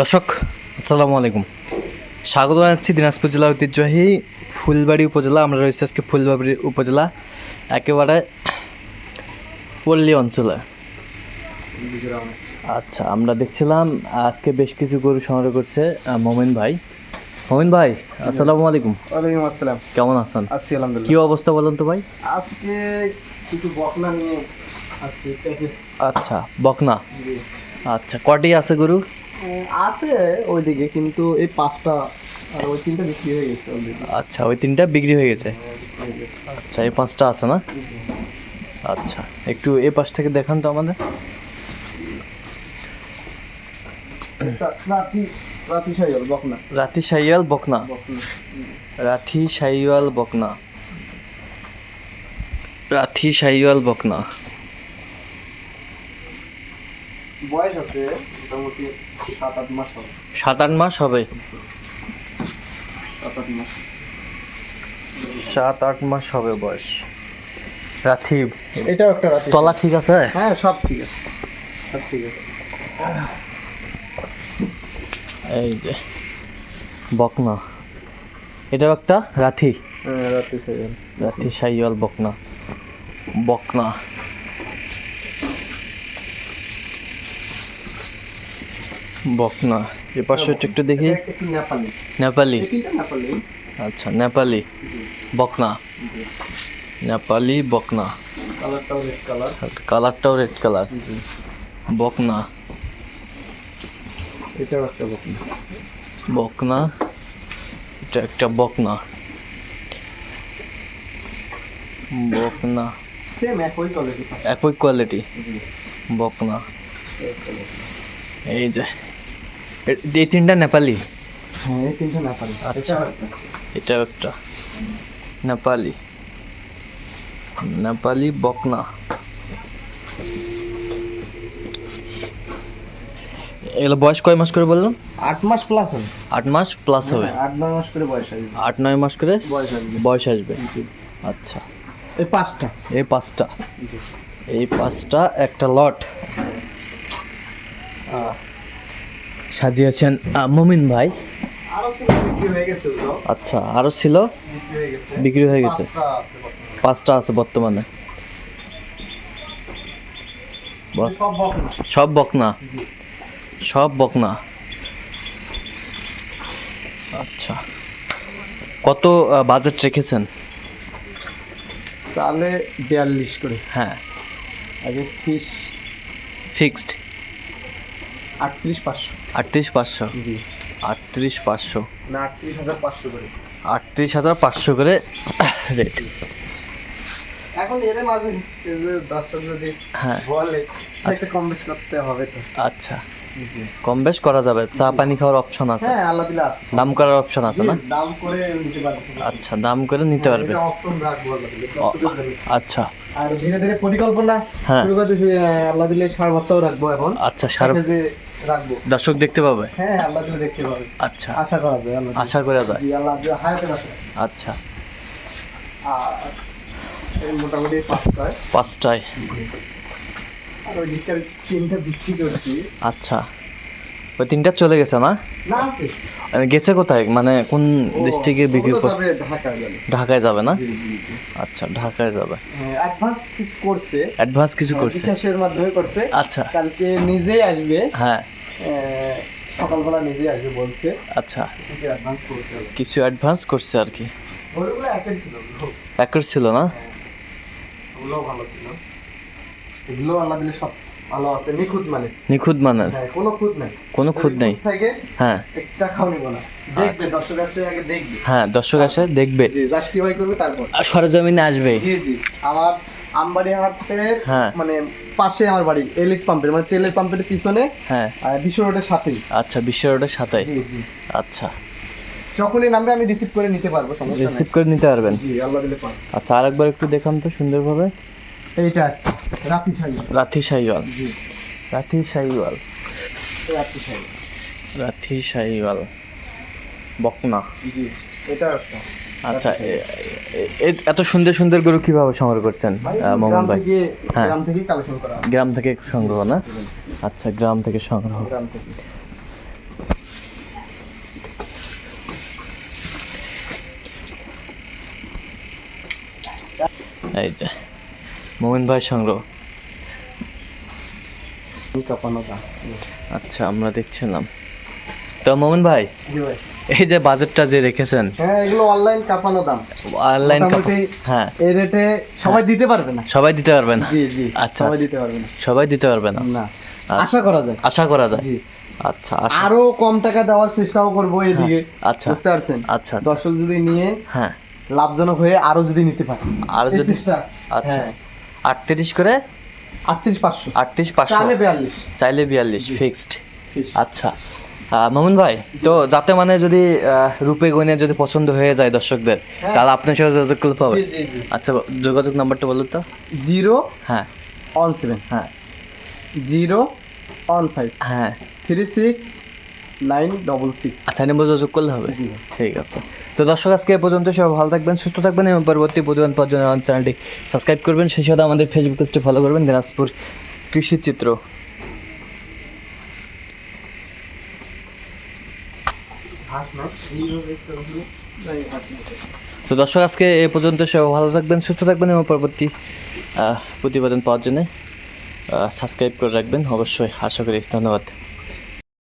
দর্শক আসসালামু আলাইকুম। স্বাগত জানাচ্ছি দিনাজপুর জেলার ঐতিহ্যবাহী ফুলবাড়ি উপজেলা। আমরা রয়েছি আজকে ফুলবাড়ি উপজেলা একেবারে পল্লী অঞ্চলে। আচ্ছা আমরা দেখছিলাম আজকে বেশ কিছু গরু সংগ্রহ করছে মোমিন ভাই। মোমিন ভাই আসসালামু আলাইকুম। ওয়ালাইকুম আসসালাম। কেমন আছেন? আছি কি আলহামদুলিল্লাহ অবস্থা বলেন তো ভাই? আজকে কিছু বকনা নিয়ে আচ্ছা বকনা। আচ্ছা কটি আছে গরু? আছে ওইদিকে কিন্তু এই পাঁচটা আর ওই তিনটা বিক্রি হয়ে গেছে আচ্ছা ওই তিনটা বিক্রি হয়ে গেছে? আচ্ছা এই পাঁচটা আছে না? আচ্ছা একটু এ পাশ থেকে দেখান তো আমাদের। রাতি সাইল বকনা। রাতি সাইয়াল বকনা। বকনা রাথি সাইয়াল বকনা। রাথি সাইয়াল বকনা। বয়স আছে মোটামুটি সাত আট মাস হবে। সাত আট মাস হবে? সাত আট মাস। সাত আট মাস হবে বয়স। রাথি এটাও একটা রাতি তলা ঠিক আছে? হ্যাঁ সব ঠিক আছে। সব ঠিক আছে। এই যে বকনা। এটাও একটা রাথি? হ্যাঁ রাতি সাইল রাথি সাইয়াল বকনা। বকনা। বকনা। এ পাশে একটু দেখি। নেপালি? আচ্ছা নেপালি। বকনা। নেপালি বকনা। কালারটাও রেড কালার। বকনা। এটাও একটা বকনা। বকনা। এটা একটা বকনা। বকনা। সেম একই কোয়ালিটি একই কোয়ালিটি বকনা। এই যে। এই তিনটা নেপালি। হ্যাঁ এই তিনটা নেপালি। আচ্ছা। এটাও একটা। নেপালি। নেপালি বকনা। এগুলো বয়স কয় মাস করে বললাম? আট মাস প্লাস হবে। আট মাস প্লাস হবে। আট নয় মাস করে বয়স আসবে। আট নয় মাস করে বয়স আসবে। বয়স আসবে। আচ্ছা। এই পাঁচটা। এই পাঁচটা। এই পাঁচটা একটা লট। সাজিয়েছেন মুমিন ভাই। আরও ছিল বিক্রি গেছে ওগুলো আচ্ছা আরও ছিল? বিক্রি হয়ে গেছে। পাঁচটা আছে বর্তমানে। বকনা। সব বকনা? সব বকনা? আচ্ছা। কত বাজেট রেখেছেন? তাহলে বিয়াল্লিশ করে। হ্যাঁ। আগে ফিস ফিক্সড আটত্রিশ পাঁচশো। আটত্রিশ পাঁচশো? জি। আটত্রিশ পাঁচশো। না আটত্রিশ হাজার পাঁচশো করে। আটত্রিশ হাজার পাঁচশো করে রেট এখন এর মাঝে দশটা যদি হ্যাঁ। বলে একটা কম বেশ করতে হবে তো। আচ্ছা। কম বেশ করা যাবে। চা পানি খাওয়ার অপশন আছে। হ্যাঁ আল্লাহ দিলে আছে। দাম করার অপশন আছে না? দাম করে নিতে পারবে। আচ্ছা দাম করে নিতে পারবে। অপশন রাখব করে দেবে? আচ্ছা। আর ধীরে ধীরে পরিকল্পনা হ্যাঁ। শুরু করতেছি আল্লাহ দিলে সার রাখব এখন। আচ্ছা সার রাখব। দর্শক দেখতে পাবে? হ্যাঁ আল্লাহ দেখতে পাবে। আচ্ছা। আশা করা যায় আল্লাহ আশা করা যায়। জি আল্লাহ দিলে হায়াতে রাখে আচ্ছা। আর মোটামুটি পাঁচটায়। পাঁচটায়। আর ওই দিকটার তিনটা বিক্রি করছি। আচ্ছা। ওই তিনটা চলে গেছে না? না আছে। গেছে কোথায়? মানে কোন ডিস্ট্রিক্টে বিক্রি ওগুলো কর- তবে ঢাকায় যাবে। না? আচ্ছা ঢাকায় যাবে। অ্যাডভান্স কিছু করছে। অ্যাডভান্স কিছু করছে। বিকাশের মাধ্যমে করছে। আচ্ছা। কালকে নিজেই আসবে। হ্যাঁ। সকালবেলা নিজেই আসবে বলছে। আচ্ছা। কিছু অ্যাডভান্স করছে আর কি। ওগুলো ওগুলো। একর ছিল না? ওগুলোও ভালো ছিল। এগুলো আল্লাহ দিলে সব ভালো আছে। নিখুঁত মানে। নিখুঁত মানে? হ্যাঁ কোনো খুঁত নাই। কোনো খুঁত নেই? হ্যাঁ। একটা খাও নিব না। দেখবে দর্শক আসে আগে দেখবে। হ্যাঁ দর্শক আসে দেখবে। জি জাস্টিফাই করবে তারপর। আর সরজমিনে আসবে। জি জি। আমার আমবাড়ি হাটের হ্যাঁ। মানে পাশে আমার বাড়ি এলিট পাম্পের মানে তেলের পাম্পের পিছনে হ্যাঁ। আর বিশ্ব রোডের সাথেই। আচ্ছা বিশ্ব রোডের সাথে জি জি। আচ্ছা। যখনই নামবে আমি রিসিভ করে নিতে পারব সমস্যা নাই। রিসিভ করে নিতে পারবেন? জি আল্লাহ দিলে পারব। আচ্ছা আরেকবার একটু দেখান তো সুন্দরভাবে। এইটা রাতি সাইজ রাথি সাইওয়াল। জি। রাথি সাইওয়াল। রাতি সাইজ রাথি সাইওয়াল। বকনা। জি এটা একটা। আচ্ছা এত সুন্দর সুন্দর গরু কীভাবে সংগ্রহ করছেন মোহন ভাই? হ্যাঁ। গ্রাম থেকে সংগ্রহ না? আচ্ছা গ্রাম থেকে সংগ্রহ। এই যে মোমিন ভাই সংগ্রহ। আচ্ছা আমরা দেখছিলাম। তো মোমিন ভাই এই যে বাজেটটা যে রেখেছেন হ্যাঁ এগুলো অনলাইন কাপানো দাম। অনলাইন হ্যাঁ। এই রেটে সবাই দিতে পারবে না। সবাই দিতে পারবে না? জি জি আচ্ছা, সবাই আচ্ছা। দিতে পারবে না। সবাই দিতে পারবে না? না। আচ্ছা। আশা করা যায়। আশা করা যায়। আচ্ছা আরও কম টাকা দেওয়ার চেষ্টাও করব এদিকে। আচ্ছা। বুঝতে পারছেন? আচ্ছা আচ্ছা। দর্শক যদি নিয়ে হ্যাঁ। লাভজনক হয়ে আরও যদি নিতে পারে। আরও যদি আচ্ছা। হ্যাঁ। আটত্রিশ করে? আটত্রিশ পাঁচশো। আটত্রিশ পাঁচশো। তাহলে বিয়াল্লিশ। চাইলে বিয়াল্লিশ ফিক্সড আচ্ছা। মামুন ভাই তো যাতে মানে যদি রূপে গুণে যদি পছন্দ হয়ে যায় দর্শকদের হ্যাঁ। তাহলে আপনার সাথে যোগাযোগ করতে পাবে আচ্ছা যোগাযোগ নাম্বারটা বলুন তো। জিরো হ্যাঁ। ওয়ান সেভেন হ্যাঁ। Zero one five. হ্যাঁ। Three six nine double six. আচ্ছা নম্বর যোগাযোগ করলে হবে? জি। ঠিক আছে। তো দর্শক আজকে এ পর্যন্ত সব ভালো থাকবেন সুস্থ থাকবেন এবং পরবর্তী প্রতিদিন পর জন্য আমার চ্যানেলটি সাবস্ক্রাইব করবেন। সেই সাথে আমাদের ফেসবুক পেজটি ফলো করবেন দিনাজপুর কৃষি চিত্র হাস না তো দর্শক আজকে এ পর্যন্ত সে ভালো থাকবেন সুস্থ থাকবেন এবং পরবর্তী প্রতিবেদন পাওয়ার জন্য সাবস্ক্রাইব করে রাখবেন। অবশ্যই আশা করি ধন্যবাদ।